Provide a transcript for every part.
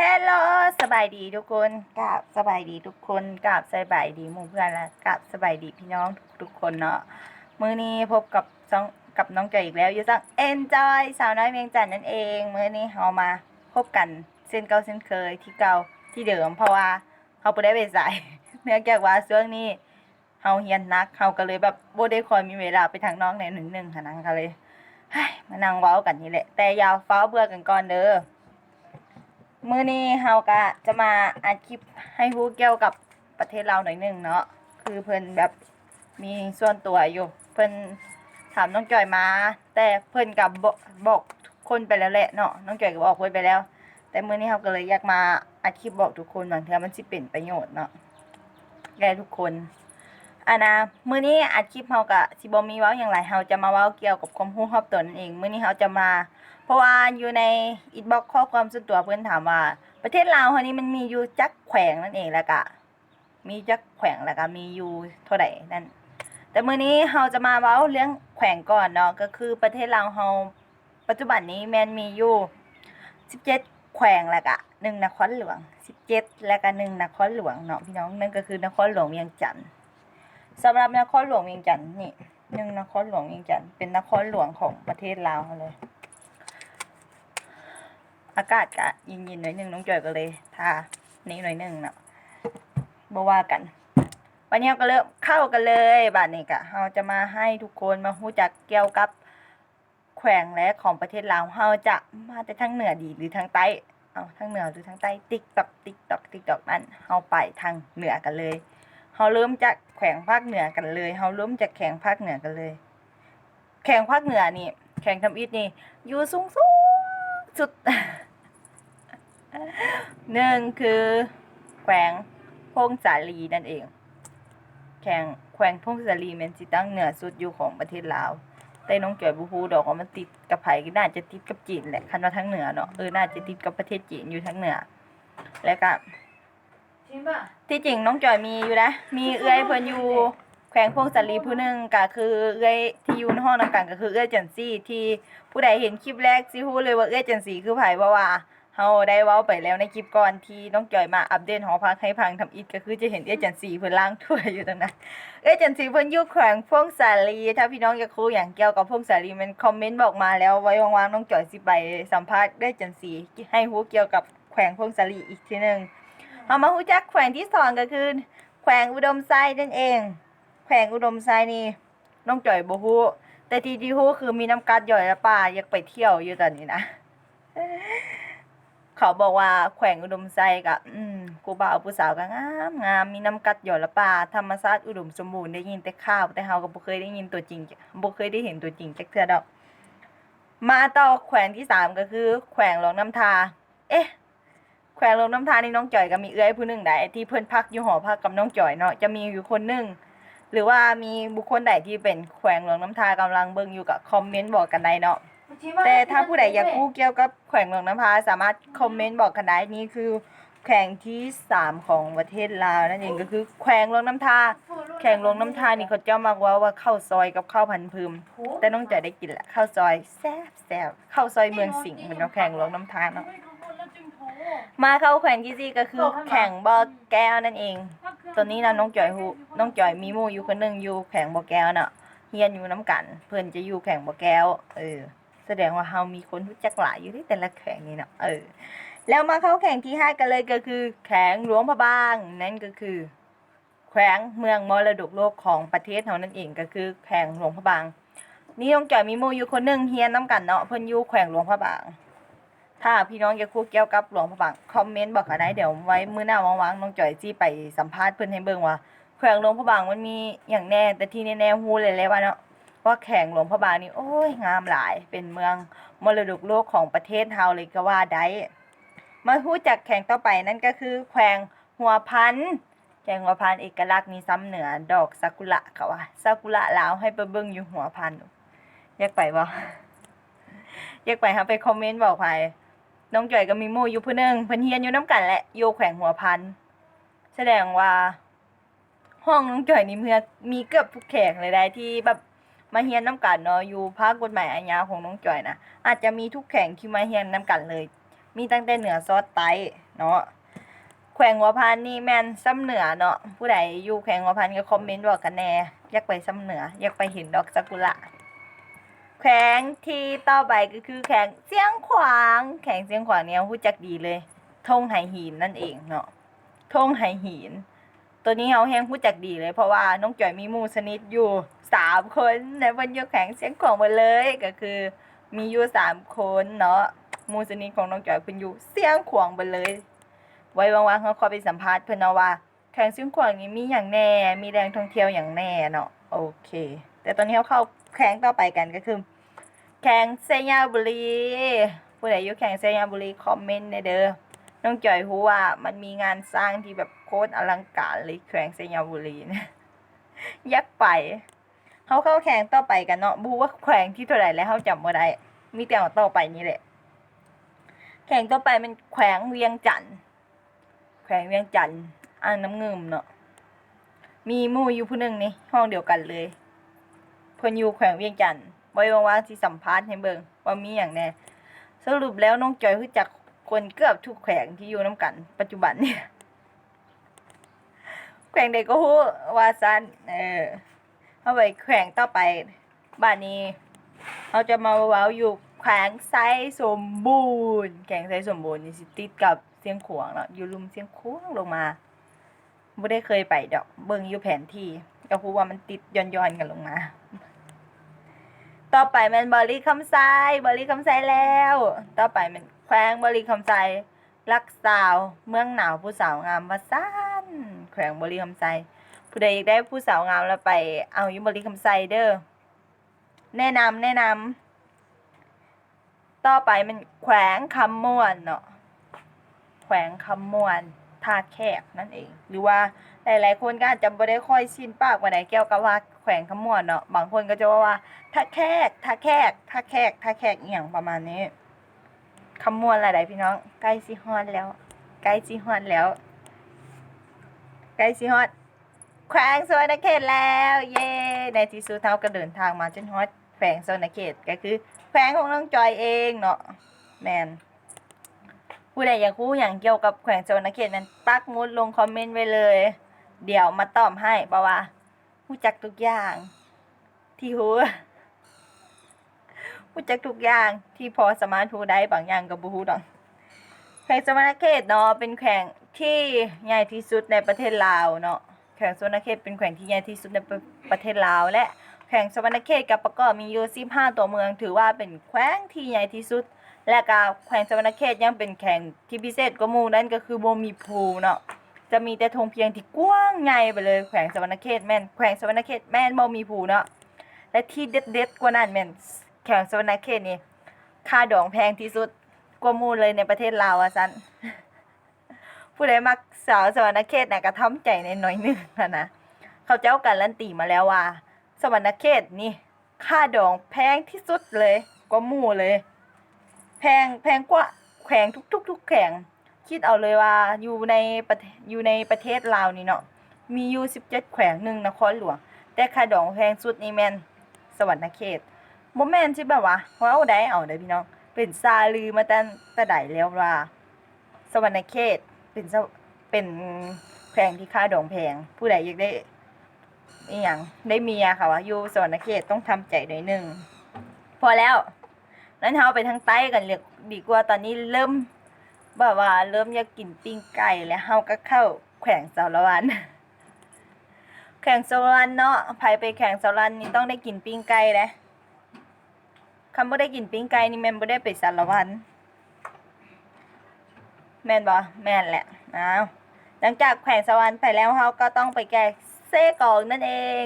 ฮลโหลสบายดีทุกคนกับสบายดีทุกคนกับสบายดีหมู่เพื่อนและกับสบายดีพี่น้องทุกๆคนเนาะมื้อนี้พบกับซองกับน้องจออีกแล้วอยู่ซัง Enjoy สาวน้อยเวียงจันนั่นเอง มื้อนี้เฮามาพบกันเส้นเก่าเส้นเคยที่เก่าที่เดิมเพราะว่าเฮาบ่ได้ไปสายเนื่องจากว่าช่วงนี้เฮาเรียนนักเฮาก็เลยแบบบ่ได้ค่อยมีเวลาไปทางน้องในหนึ่งหนึ่งค่ะนังก็เลยเฮ้ยมานั่งเว้ากันนี่แหละแต่อย่าฟ้าเบื่อกันก่อนเด้อ มื้อนี้เฮาก็จะมาอัดคลิปให้รู้เกี่ยวกับประเทศเราหน่อยหนึงเนาะคือเพิ่นแบบมีส่วนตัวอยู่ เพิ่นถามน้องจอยมา แต่เพิ่นกับบอกบอกทุกคนไปแล้วแหละเนาะน้องจอยก็บอกเพิ่นไปแล้ว แต่มื้อนี้เฮาก็เลยอยากมาอัดคลิปบอกทุกคนบางเทื่อมันสิเป็นประโยชน์เนาะแก่ทุกคน อันนะมื้อนี้อัดคลิปเฮาก็สิบ่มีเว้าหยังหลายเฮาจะมาเว้าเกี่ยวกับความรู้รอบตัวนั่นเอง มื้อนี้เฮาจะมา เพราะว่าอยู่ในอินบ็อกข้อความส่วนตัวเพื่อนถามว่า ประเทศลาวเขานี้มันมีอยู่จักแขวงนั่นเองแล้วก็มีจักแขวงแล้วก็มีอยู่เท่าไหร่นั่นแต่มื้อนี้เราจะมาเว้าเรื่องแขวงก่อนเนาะก็คือประเทศลาวเราปัจจุบันนี้แมนมีอยู่17แขวงแล้วก็หนึ่งนครหลวง17แล้วก็หนึ่งนครหลวงเนาะพี่น้องนั่นก็คือนครหลวงเวียงจันทน์ สำหรับนครหลวงเวียงจันทน์นี่หนึ่งนครหลวงเวียงจันทน์เป็นนครหลวงของประเทศลาวเลย อากาศก็เย็นหน่อยหนึ่งน้องจอยก็เลยทานี้หน่อยหนึ่งเนาะบ่ว่ากันวันนี้เราก็เริ่มเข้ากันเลยบัดนี้ก็เราจะมาให้ทุกคนมารู้จักเกี่ยวกับแขวงและของประเทศลาวเราจะมาแต่ทางเหนือดีหรือทางใต้เอาทางเหนือหรือทางใต้ติ๊กตอกติ๊กตอกติ๊กตอกนั้นเฮาไปทางเหนือกันเลย เฮาเริ่มจากแขวงภาคเหนือกันเลยเฮาเริ่มจากแขวงภาคเหนือกันเลย แขวงภาคเหนือนี่ แขวงทำอิฐนี่อยู่สูงสูงสุดหนึ่งคือแขวงพงสาลีนั่นเอง แขวงแขวงพงสาลีแมันสิตั้งเหนือสุดอยู่ของประเทศลาวแต่น้องจอยบูฮูดอกว่ามันติดกับไผ่ก็น่าจะติดกับจีนแหละคันว่าทั้งเหนือเนาะเออน่าจะติดกับประเทศจีนอยู่ทั้งเหนือ แล้วก็ จริงป่ะที่จริงน้องจอยมีอยู่นะ มีเอื้อยเพิ่นอยู่แขวงพวงสาลีผู้หนึงก็คือเอื้อยที่อยู่ในห้องนำกันก็คือเอื้อยจันซี่ที่ผู้ใดเห็นคลิปแรกสิฮู้เลยว่าเอื้อยจันซี่คือไผเพราะว่าเฮาได้เว้าไปแล้วในคลิปก่อนที่น้องจอยมาอัปเดตหอพักให้พังทำอิฐก็คือจะเห็นเอื้อยจันซี่เพิ่นล้างถ้วยอยู่ตรงนั้นเอื้อยจันซี่เพิ่นอยู่แขวงพวงสาลีถ้าพี่น้องอยากรู้อย่างเกี่ยวกับพวงสาลีมันคอมเมนต์บอกมาแล้วไว้ว่างๆน้องจอยสิไปสัมภาษณ์เอื้อยจันซี่ให้รู้เกี่ยวกับแขวงพวงสาลีอีกทีหนึง เอามาฮู้จักแขวงที่สองก็คือแขวงอุดมไซนั่นเอง แขวงอุดมไซนี่น้องจ่อยบ่ฮู้แต่ที่ที่ฮู้คือมีน้ำกัดย่อยและป่าอยากไปเที่ยวอยู่ตอนนี้นะเขาบอกว่าแขวงอุดมไซก็อืมกูบ่าวผู้สาวก็งามงามมีน้ำกัดหย่อยละป่าธรรมชาติอุดมสมบูรณ์ได้ยินแต่ข่าวแต่เฮาก็บ่เคยได้ยินตัวจริงบ่เคยได้เห็นตัวจริงจักเทื่อดอก มาต่อแขวงที่สามก็คือ แขวงหลวงน้ำทา เอ๊ะ แขวงลงน้ำทานนี่น้องจ่อยก็มีเอื้อยผู้หนึ่งได้ที่เพิ่นพักอยู่หอพักกับน้องจ่อยเนาะจะมีอยู่คนหนึ่งหรือว่ามีบุคคลใดที่เป็นแขวงหลวงน้ำทากำลังเบิ่งอยู่กับคอมเมนต์บอกกันได้เนาะแต่ถ้าผู้ใดอยากรู้เกี่ยวกับแขวงหลวงน้ำทาสามารถคอมเมนต์บอกกันได้นี่คือแขวงที่สามของประเทศลาวนั่นเองก็คือแขวงหลวงน้ำทาแขวงหลวงน้ำทานี่เขาเจ้ามากว่าว่าข้าวซอยกับข้าวพันธุ์พึมแต่น้องจ่อยได้กินละข้าวซอยแซ่บแซ่บข้าวซอยเมืองสิงห์เหมือนกับแขวงหลวงน้ำทาเนาะ มาเข้าแขวงที่สี่ก็คือแข่งบอแก้วนั่นเอง ตอนนี้นะน้องจอยฮูน้องจอยมีหมู่อยู่คนหนึงอยู่แข่งบอแก้วน่ะเฮียนอยู่น้ำกัน เพิ่นจะอยู่แข่งบอแก้ว เออ แสดงว่าเฮามีคนรู้จักหลายอยู่ที่แต่ละแข่งนี่เนาะเออ แล้วมาเข้าแข่งที่ห้ากันเลยก็คือ แข่งหลวงพระบางนั่นก็คือ แขวงเมืองมรดกโลกของประเทศเฮานั่นเองก็คือแข่งหลวงพระบางนี่น้องจอยมีหมู่อยู่คนหนึงเฮียนน้ำกันเนาะเพิ่นอยู่แขวงหลวงพระบาง ถ้าพี่น้องอยากคุยเกี่ยวกับหลวงพระบางคอมเมนต์บอกกันได้เดี๋ยวไว้มื้อหน้าว่างๆน้องจ่อยจี้ไปสัมภาษณ์เพิ่นให้เบิ่งว่าแขวงหลวงพระบางมันมีอย่างแน่แต่ที่แน่ๆฮู้เลยและว่าเนาะว่าแขวงหลวงพระบางนี่โอ้ยงามหลาย เป็นเมืองมรดกโลกของประเทศเฮาเลยก็ว่าได้มาฮู้จักแขวงต่อไปนั่นก็คือแขวงหัวพันแขวงหัวพันเอกลักษณ์นี่ซ้ำเหนือดอกซากุระเขาว่าซากุระลาวให้ไปเบิ่งอยู่หัวพันอยากไปบ่อยากไปหาไปคอมเมนต์บอกไป น้องจ่อยก็มีหมู่อยู่ผู้หนึงเพิ่นเฮียนอยู่น้ำกันแหละอยู่แขวงหัวพัน แสดงว่า ห้องน้องจ่อยนี่เพื่อมีเกือบทุกแขกเลยได้ที่แบบมาเฮียนน้ำกันเนาะอยู่ภาคกฎหมายอาญาของน้องจ่อยนะอาจจะมีทุกแข่งที่มาเฮียนน้ำกันเลย มีตั้งแต่เหนือซอดไตเนาะแขวงหัวพันนี่แม่นซ้ำเหนือเนาะผู้ใดอยู่แขวงหัวพันก็คอมเมนต์บอกกันแน่อยากไปซ้ำเหนืออยากไปเห็นดอกซากุระ แขวงที่ต่อไปก็คือแขวงเสียงขวาง แขวงเสียงขวางเนี่ยรู้จักดีเลยทงไหหินนั่นเองเนาะทงไหหิน ตัวนี้เขาแห้งรู้จักดีเลย เพราะว่าน้องจ่อยมีมูสนิทอยู่สามคนในวันยกแข่งเสียงของหมดเลยก็คือ มีอยู่สามคนเนาะมูสนิทของน้องจ่อยเพิ่นอยู่เสียงขวางไปเลย ไว้ว่างๆเขาขอไปสัมภาษณ์เพิ่นเนาะว่าแข่งเสียงขวางนี้มีอย่างแน่ มีแหล่งท่องเที่ยวอย่างแน่เนาะโอเค แต่ตอนนี้เขาเข้า แข่งต่อไปกันก็คือ แข่งเซยาบุรีผู้ใดอยู่แข่งเซยาบุรีคอมเมนต์ในเด้อน้องจอยรู้ว่ามันมีงานสร้างที่แบบโคตรอลังการเลยแขวงสยาบุรีเนะยักไปเขาเข้าแข่งต่อไปกันเนาะบูว่าแขวงที่เท่าไหร่แล้วเขาจำไม่ได้มีแต่เอาต่อไปนี่แหละ แข่งต่อไปมันแขวงเวียงจันทน์แขวงเวียงจันทน์อ่างน้ำเงิมเนาะมีมู่อยู่ผู้หนึ่งนี่ห้องเดียวกันเลย เพิ่นอยู่แขวงเวียงจันทน์ไว้ว่างๆที่สัมภาษณ์ให้เบิ่งว่ามีอย่างแน่สรุปแล้วน้องจอยรู้จักคนเกือบทุกแขวงที่อยู่น้ำกัน ปัจจุบันเนี่ยแขวงใดก็ฮู้ว่าซันเออเอาไปแขวงต่อไปบ้านนี้เราจะมาเว้าอยู่แขวงไซสมบูรณ์แขวงไซสมบูรณ์นี่สิติดกับเสียงขวางเนาะอยู่ลุมเสียงขวางลงมาไม่ได้เคยไปดอก เบิ่งอยู่แผนที่ก็พูดว่ามันติดย้อนๆกันลงมา ต่อไปแมันบริคำไซบริคำไซแล้ว ต่อไปแมันแขวงบริคำไซรักสาว เมืองหนาวผู้สาวงามมาซ่านแขวงบริคำไซผู้ใดอยากได้ผู้สาวงามแล้วไป เอาอยู่บริคำไซเด้อแนะนำแนะนำต่อไปมันแขวงคำม่วนเนาะแขวงคำม่วน ท่าแขกนั่นเอง หรือว่าหลายๆคนก็อาจจะไม่ได้ค่อยชินปากว่าไหนเกี่ยวกับว่าแขวงคำม่วนเนาะบางคนก็จะว่าว่าท่าแขกท่าแขกท่าแขกท่าแขกอย่างประมาณนี้คำมวลอะไรพี่น้องใกล้สิฮอดแล้วใกล้สิฮอดแล้วใกล้สิฮอดแขวงสวนเขตแล้ว เย้ในที่สุดเท่าก็เดินทางมาจนฮอดแขวงสวนเขตก็คือแขวงของน้องจอยเองเนาะแมน ผู้ใดอยากรู้อย่างเกี่ยวกับแขวงสวนเขตนั้นปักหมุดลงคอมเมนต์ไว้เลย เดี๋ยวมาตอบให้เพราะว่ารู้จักทุกอย่าง ที่หูรู้จักทุกอย่างที่พอสามารถรู้ได้บางอย่างกับบูฮูดอกแข่งสวรรณเขตเนาะเป็นแข่งที่ใหญ่ที่สุดในประเทศลาวเนาะแข่งสวรรณเขตเป็นแข่งที่ใหญ่ที่สุดในประเทศลาว และแข่งสวรรณเขตกับประกอบมีอยู่15ตัวเมือง ถือว่าเป็นแขวงที่ใหญ่ที่สุด และก็แขวงสวรรณเขตยังเป็นแข่งที่พิเศษกว่าหมู่นั่นก็คือบ่มีภูเนาะจะมีแต่ธงเพียงที่กว้างใหญ่ไปเลยแขวงสวรรณเขตแม่นแขวงสวรรณเขตแม่นบ่มีภูเนาะและที่เด็ดๆกว่านั้นแม่นแข่งสวรรณเขตนี่ค่าดองแพงที่สุดกว่าหมู่เลยในประเทศลาวอะซันผู้ใดมักสาวสวรรณเขตน่ะก็ทำใจในหน่อยหนึงนะนะเขาเจ้าการันตีมาแล้วว่า สวรรณเขตนี่ค่าดองแพงที่สุดเลยกว่าหมู่เลย แพงแพงกว่าแขวงทุกๆทุกแขวงคิดเอาเลยว่าอยู่ในประอยู่ในประเทศลาวนี่เนาะมีอยู่17แขวงหนึ่งนครหลวง แต่ค่าดองแพงสุดนี่แมนสวรรณเขตบ่แมนใช่แบบว่าว้าได้เอาได้พี่น้องเป็นซาลือมาแต่แต่ใดแล้วว่า สวรรณเขตเป็นเป็นแพงที่ค่าดองแพง ผู้ใดอยากได้อีหยังได้เมียค่ะว่าอยู่สวรรณเขตต้องทำใจหน่อยหนึ่งพอแล้ว นั้นเฮาไปทางใต้กันเลยดีกว่าตอนนี้เริ่มแบบว่าเริ่มอยากกินปิ้งไก่แล้วเฮาก็เข้าแขวงสารวันแข่งโซลันเนาะไผไปแข่งโซลันนี่ต้องได้กินปิ้งไก่นะคำว่าได้กินปิ้งไก่นี่แม่นบ่ได้ไปสารวันแม่นบ่แม่นแหละอ้าวหลังจากแข่งสวรรค์ไปแล้วเฮาก็ต้องไปแก่เซกองนั่นเอง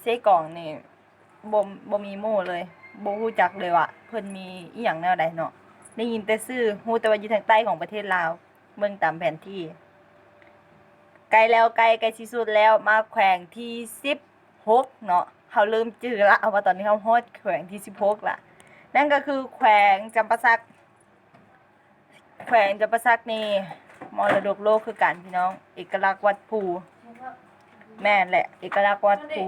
เซกองนี่บ่บ่มีหมู่เลย บ่รู้จักเลยว่าเพิ่นมีอีหยังแนวใดเนาะได้ยินแต่ชื่อฮู้แต่ว่าอยู่ทางใต้ของประเทศลาวเบิ่งตามแผนที่ ไกลแล้วไกลไกลที่สุดแล้วมาแขวงที่สิบหกเนาะเขาเริ่มจือละเอาว่าตอนนี้เขาฮอดแขวงที่สิบหกละนั่นก็คือแขวงจำปาสัก แขวงจำปาสักนี่มรดกโลกคือกันพี่น้อง เอกลักษณ์วัดภู แม่นแหละ เอกลักษณ์วัดภู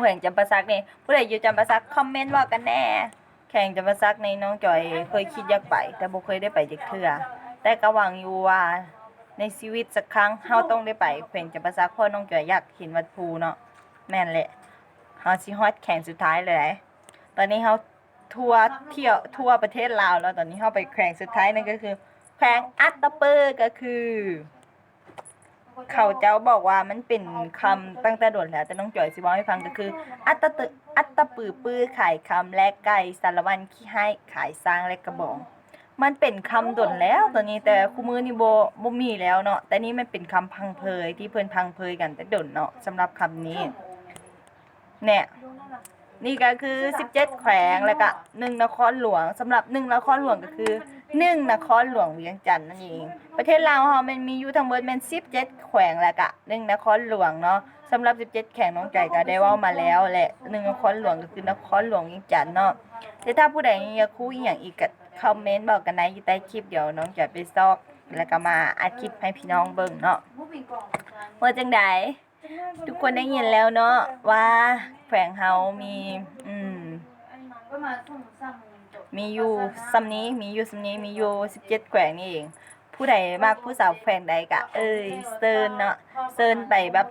แขวงจำปาสักนี่ผู้ใดอยู่จำปาสักคอมเมนต์ว่ากันแน่ แข่งจำปาสักในน้องจอยเคยคิดอยากไป แต่บ่เคยได้ไปจักเทื่อแต่ก็หวังอยู่ว่าในชีวิตสักครั้งเฮาต้องได้ไปแขวงจำปาสักเพราะน้องจอยอยากเห็นวัดภูเนาะแม่นแหละเฮาสิฮอดแข่งสุดท้ายเลยตอนนี้เฮาทัวร์เที่ยวทั่วประเทศลาวแล้วตอนนี้เฮาไปแข่งสุดท้ายนั่นก็คือแขวงอัตตปือก็คือ เขาเจ้าบอกว่ามันเป็นคำตั้งแต่โดนแล้ว แต่น้องจอยสิบอกให้ฟังก็คือ อัตตะตึอัตตะปือปื้อขายคำและไก่สารวันขี้ให้ขายสร้างและกระบอง มันเป็นคำดนแล้วตอนนี้แต่คู่มือนี่โบบ่มีแล้วเนาะแต่นี่มันเป็นคำพังเพยที่เพิ่นพังเพยกันแต่ดนเนาะสำหรับคำนี้เนี่ยนี่ก็คือ 17 แขวงแล้วก็หนึ่งนครหลวงสำหรับหนึ่งนครหลวงก็คือ หนึ่งนครหลวงเวียงจันทน์นั่นเอง ประเทศลาวเฮามันมีอยู่ทั้งหมดแม่น17แขวงแล้วก็หนึ่งนครหลวงเนาะสำหรับ17แขวงน้องใจก็ได้ว้ามาแล้วแหละหนึ่งนครหลวงก็คือนครหลวงเวียงจันทน์เนาะแต่ถ้าผู้ใดอยากคุยอย่างอีกก็คอมเมนต์บอกกันในใต้คลิปเดี๋ยวน้องจะไปซอก แล้วก็มาอัดคลิปให้พี่น้องเบิ่งเนาะผู้มีกล่องว่าจังใดทุกคนได้ยินแล้วเนาะว่าแขวงเฮามี อืมก็ มีอยู่ซ้ำนี้มีอยู่ซ้ำนี้มีอยู่17แขวงนี่เอง ผู้ใดมากผู้สาวแขวงใดก็เอ้ยเซิร์นเนาะเซิร์นไปแบบ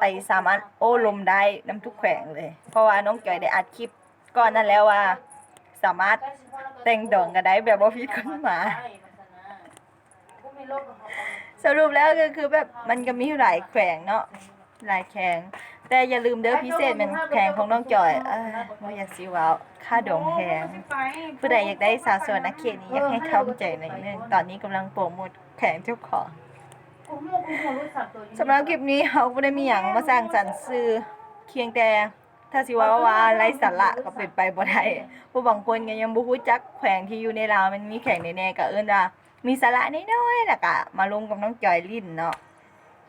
ไปสามารถโอ้ลมได้น้ำทุกแขวงเลย เพราะว่าน้องจอยได้อัดคลิปก่อนนั้นแล้วว่า สามารถแต่งดองกันได้แบบบ่ผิดกฎหมายสรุปแล้วก็คือแบบมันก็มีหลายแขวงเนาะ ลายแขวงแต่อย่าลืมเด้อพิเศษเป็นแขวงของน้องจอยเอ้ยบ่อยากสิเว้าค่าดองแพงผู้ใดอยากได้สาวสวยนักเขียนนี้อยากให้ทำใจหน่อยนึงตอนนี้กำลังโปรโมทแข่งเจ้าของสำหรับคลิปนี้เขาไม่ได้มีอย่างมาสร้างสรรค์ซื้อเคียงแต่ถ้าสิว่าว่าไร้สาระก็เป็นไปบ่ได้ผู้บางคนก็ยังบ่รู้จักแขวงที่อยู่ในลาวมันมีแข่งแน่ๆก็เอิ้นว่ามีสาระน้อยๆแล้วก็มาลงกับน้องจอยลิ้นเนาะ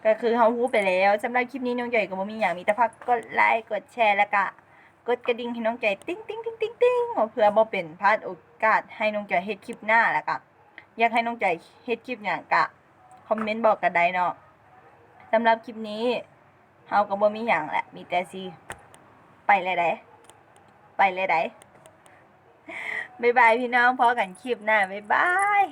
ก็คือเฮารู้ไปแล้วสำหรับคลิปนี้น้องใจอยก็บ่มีหยังมีแต่พักกดไลค์กดแชร์แล้วก็กดกระดิ่งให้น้องใจติ๊งติ๊งติ๊งติ๊งติ๊งเพื่อบ่เป็นพลาดโอกาสให้น้องใจเฮ็ดคลิปหน้าแล้วก็อยากให้น้องใจเฮ็ดคลิปหยังก็คอมเมนต์บอกกันได้เนาะสำหรับคลิปนี้เฮาก็บ่มีหยังแหละมีแต่สิไปเลยได้ไปเลยได้บ๊ายบายพี่น้องพอกันคลิปหน้าบ๊ายบาย